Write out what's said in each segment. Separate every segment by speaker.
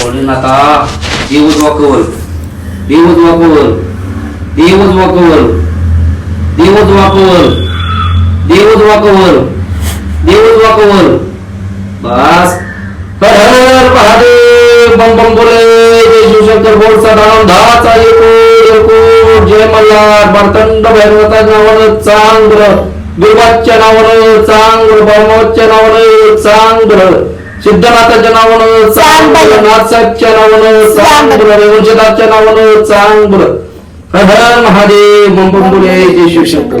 Speaker 1: आता देवच वाकवल. देवच वाकवल. देवच वाकवल. देवच वाकवल. देवच वाकवल. देवच वाकवल. बस. हर हर महादेव बम बम बोले. जय शिवशंकर बोल सदानंद. धाचा एकूण एकूण जय मल्हार बर्तंड भैरवता नावानं चांग्र दुर्गाच्या नावानं चांग्र ब्रह्मोच्या नावानं चांग्र सिद्धनाथाच्या नावानं चांगलं. नाथसाहेबच्या नावानं चांगलं. रेवणशेदाच्या नावानं चांगलं. हर हर महादेव बोले जय शिवशंकर.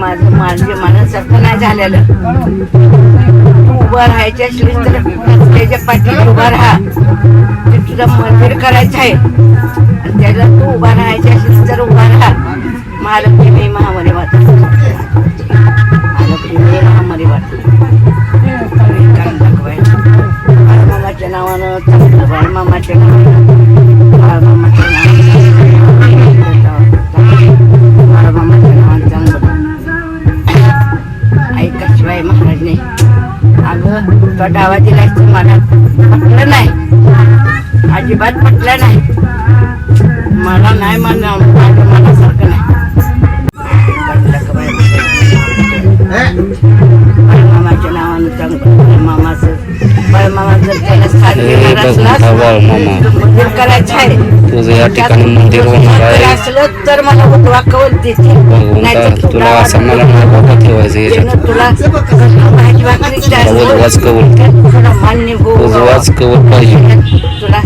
Speaker 2: माझं माझे मनासारखं नाही झालेलं. तू उभं राहायच्या असलीस तर त्याच्या पाठीत उभा राहा. ते तुझं मंदिर करायचं आहे. आणि त्याला तू उभा राहायची असेल तर उभा राहा. महालक्ष्मी मी महामारी वाटत. महालक्ष्मी मी महामारी वाटत. बाळमामाच्या नावानं चांगलं बाळमामाच्या नावानं बाळमामाच्या नावानं. तो डावा दिलाय तू मला नाही. अजिबात म्हटलं नाही. मला नाही म्हणा माझ्या मनासारखं नाही. जर करायचं आहे.
Speaker 1: तुझं या ठिकाणी मंदिर होणार आहे.
Speaker 2: असलं तर मला उतवा कवल देते.
Speaker 1: तुला असं मला नाही ठेवायचं
Speaker 2: तुला भाजी भाकरी द्यायचं.
Speaker 1: कवल पाहिजे.
Speaker 2: तुला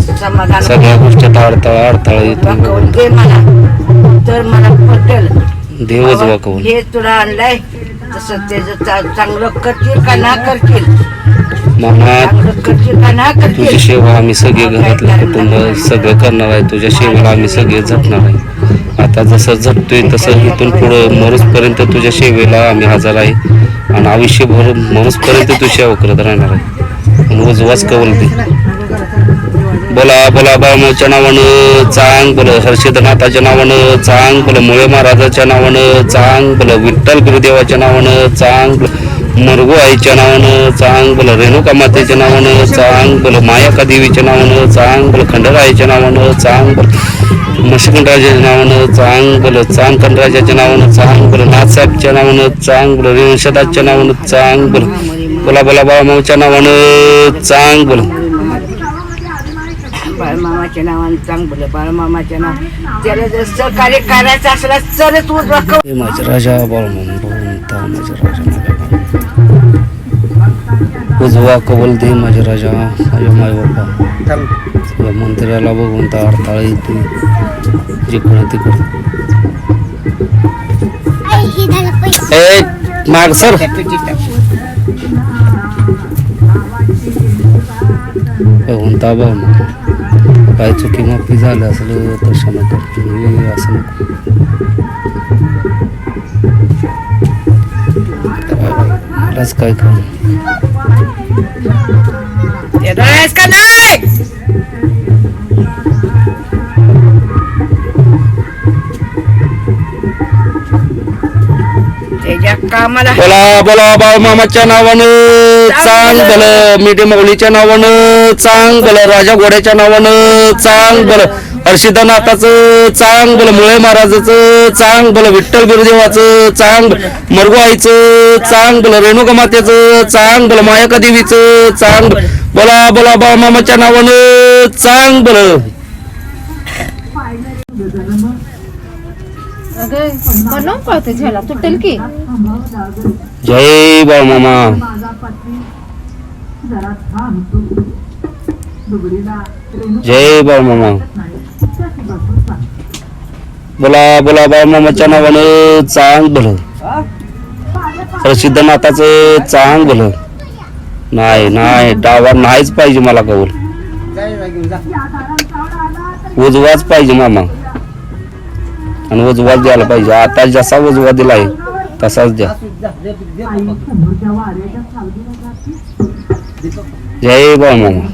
Speaker 1: सगळ्या गोष्टीत अडथळा अडथळा येतो.
Speaker 2: दे मला. तर मला पटेल.
Speaker 1: देवच वाकवल
Speaker 2: हे तुला आणलंय. तसं त्याचं चांगलं करतील का ना करतील. मनात
Speaker 1: तुझी सेवा आम्ही सगळे घरातलं कुटुंब सगळं करणार आहे. तुझ्या सेवेला आम्ही सगळे झटणार आहे. आता जसं झटतोय तसं इथून पुढं मरुसपर्यंत तुझ्या सेवेला आम्ही हजर आहे. आणि आयुष्यभर मरुसपर्यंत तू सेवा करत राहणार आहे. आणि उजवाच कवल दे. बोला बोला बाळमाच्या नावानं चांग बोल. हर्षदनाथाच्या नावानं चांग बोल. मुळे महाराजाच्या नावानं चांग बोल. विठ्ठल गुरुदेवाच्या नावानं चांग मरगू आईच्या नावानं चांग बोल रेणुका मातेच्या नावानं चांग बोल मायाका देवीच्या नावानं चांग बोल खंडरायाच्या नावानं चांग बोल मशिकंडराजाच्या नावानं चांग बोल चांग खंडराजाच्या नावानं चांग बोल नाथसाहेबच्या नावानं चांग बोल रेणुशदाच्या नावानं चांग बोल बोला बोला बाळमाच्या नावानं चांग बोल
Speaker 2: बाळमामाच्या नावानं चांगलं बाळमामाच्या नाव त्याला जर सहकार्य करायचं असलं तरच
Speaker 1: हे राजा बाळमामा भगवंता माझे राजा माझ्या उजवा कवल दे माझे राजा. माझ्या माय बाबा या मंदिराला भगवंता अडथळा येते. जिकडं तिकडं ए माग सर. भगवंता बाळमा काय चुकी माफी झालं असलं तर क्षमा करतो असं नको. मलाच काय
Speaker 2: का नाही कामाला
Speaker 1: बोला बोला बाळ मामाच्या नावानं चांग भलं मिठी मौलीच्या नावानं चांग भलं राजा घोड्याच्या नावानं चांग भलं हर्षिदनाथाचं चांग भलं मुळे महाराजाचं चांग भलं विठ्ठल गुरुदेवाचं चांग मरगू आईचं चांग भलं रेणुका मातेचं चांग भलं मायाका देवीचं चांग. बोला बोला बाळ मामाच्या नावानं चांग
Speaker 3: तुटेल की?
Speaker 1: जय बाळ मामा. जय बाळ मामा. बोला बोला बाळ मामाच्या नावानं चांग भलं प्रसिद्धनाथाचं चांग भलं नाही नाही डावा नाहीच पाहिजे मला कौल उजवाच पाहिजे मामा. आणि उजवाच द्यायला पाहिजे. आता जसा उजवा दिलाय तसाच द्या. जय बा मामा.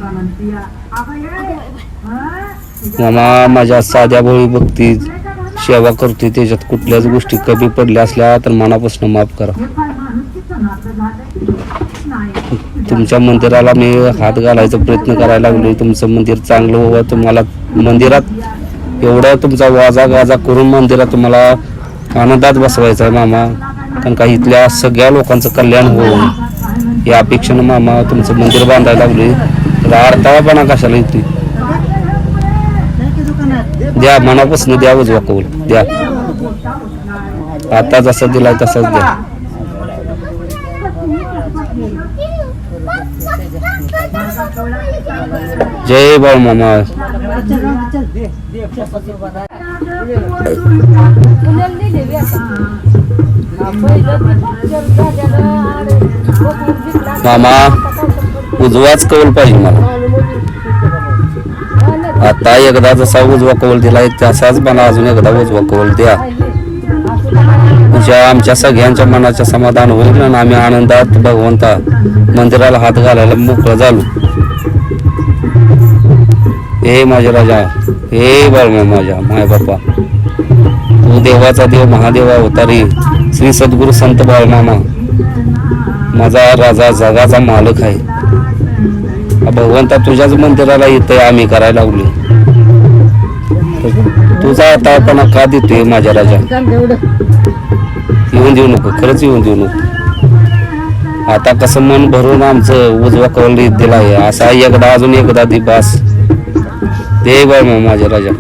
Speaker 1: मामा माझ्या साध्या भोळी भक्ती सेवा करतोय. त्याच्यात कुठल्याच गोष्टी कमी पडल्या असल्या तर मनापासून माफ करा. तुमच्या मंदिराला मी हात घालायचा प्रयत्न करायला लागलो तुमचं मंदिर चांगलं व्हावं तुम्हाला मंदिरात एवढा तुमचा वाजा गाजा करून मंदिरात तुम्हाला आनंदात बसवायचा आहे मामा. कारण का इथल्या सगळ्या लोकांचं कल्याण होऊन या अपेक्षेनं मामा तुमचं मंदिर बांधायला लागले तर अडथळापणा कशाला येते द्या मनापासून द्या उजवा कौल. द्या. आता जसं दिलाय तसंच द्या. जय बाबा मामा. मामा उजवाच कौल पाहिजे मला. आता एकदा जसा उजवा कौल दिलाय तसाच मला अजून एकदा उजवा कौल द्या. तुझ्या आमच्या सगळ्यांच्या मनाचं समाधान होईल आणि आम्ही आनंदात भगवंता मंदिराला हात घालायला मोकळं झालो. हे माझ्या राजा हे बाळमा माझ्या माय बापा तू देवाचा देव महादेवा अवतारी श्री सद्गुरू संत बाळमामा माझा राजा जगाचा मालक आहे. भगवंता तुझ्याच मंदिराला येतंय आम्ही करायला लागलो तुझा आता का देतोय माझ्या राजा? येऊन देऊ नको खरंच येऊन देऊ नको. आता कसं मन भरून आमचं उजवा कौल दिला आहे असा एकदा अजून एकदा दिबास. दे बाय मग माझ्या राजा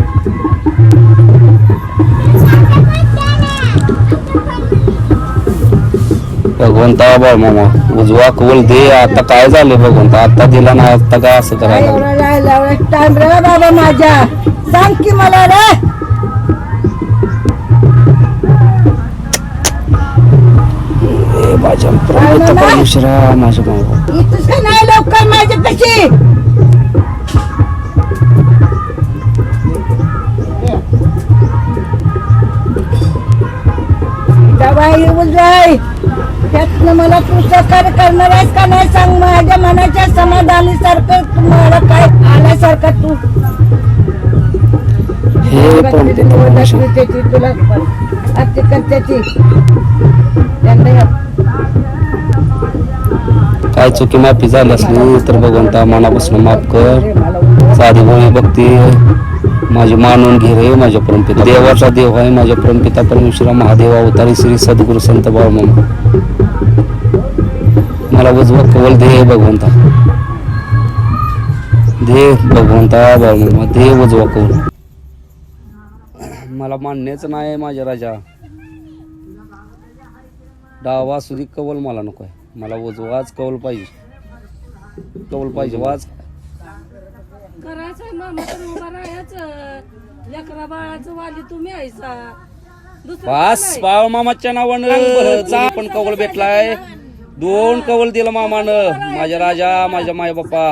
Speaker 1: भगवंता बाळ मामा उजवा कौल दे आता काय झालं भगवंता? आता दिला ना आता का असं करायला लागलं?
Speaker 2: टाइम रे बाबा माझ्या. सांग की मला रे.
Speaker 1: ए माझ्या प्रभू माझ्या मामा
Speaker 2: इथंच का नाही लवकर माझ्या कशी दवाई उजाय त्यातनं मला तू सहकार्य करणार आहेस का नाही सांग माझ्या मनाच्या समाधानीसारखं? तुम्हाला काय आल्यासारखं तू?
Speaker 1: हे
Speaker 2: त्याची तुला त्यांना
Speaker 1: काय चुकी माफी झाली असली तर भगवंता मनापासून माफ कर. साधी भक्ती माझी मानून घे रे माझ्या परमपिता. देवाचा देव आहे माझ्या परमपिता परमेश्वरा महादेवा अवतारी श्री सद्गुरु संत बाळमामा. मला उजवा कवल दे भगवंता. दे भगवंता बाळमामा दे उजवा कवल. मला मान्यच नाही माझ्या राजा. डावा सुधी कवल मला नको आहे. मला उजवाच कवल पाहिजे. कवल पाहिजे वाच.
Speaker 4: मामा तर उभा राहायचं. लेकरा बाळाचं वाली तुम्ही
Speaker 1: पास बाळ मामाच्या नावानं चा पण कवल भेटलाय. दोन कवल दिलं मामानं. माझ्या राजा माझ्या माय बाप्पा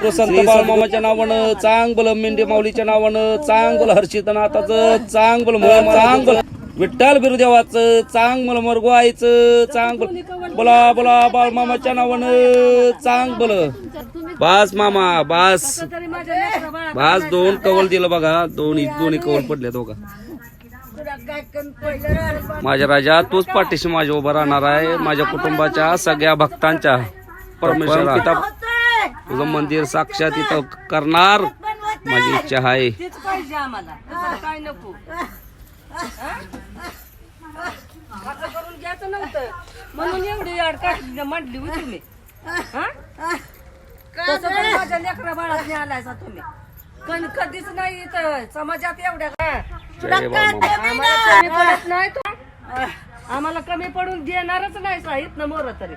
Speaker 1: प्रसंत बाळ मामाच्या नावानं चांग बल मेंढे माऊलीच्या नावानं चांग बल हर्षितनाथाचं चांग बल चांग बल विठ्ठल बिरुदेवाचं चांग मला मरगवायचं चांग बल बोला बोला बाळ मामाच्या नावानं चांग बल. बास मामा बास. बास दोन कवल दिलं बघा. दोन्ही दोन्ही कवल पडले बघा. माझ्या राजा तूच पाठीशी माझ्या उभा राहणार आहे. माझ्या कुटुंबाच्या सगळ्या भक्तांच्या परमेश्वर. तुझं मंदिर साक्षात इथं करणार. माझी इच्छा आहे.
Speaker 4: असं करून घ्यायचं नव्हतं. म्हणून एवढी अडकाट मांडली होती तुम्ही हा? तसं पण माझ्या लेकरा बाळात आलायसा तुम्ही. पण कधीच नाही इथं समाजात एवढ्या का?
Speaker 1: जय बाबा
Speaker 4: आम्हाला कमी पडत नाही तो. आम्हाला कमी पडून देणारच नाही साहित ना मोर तरी.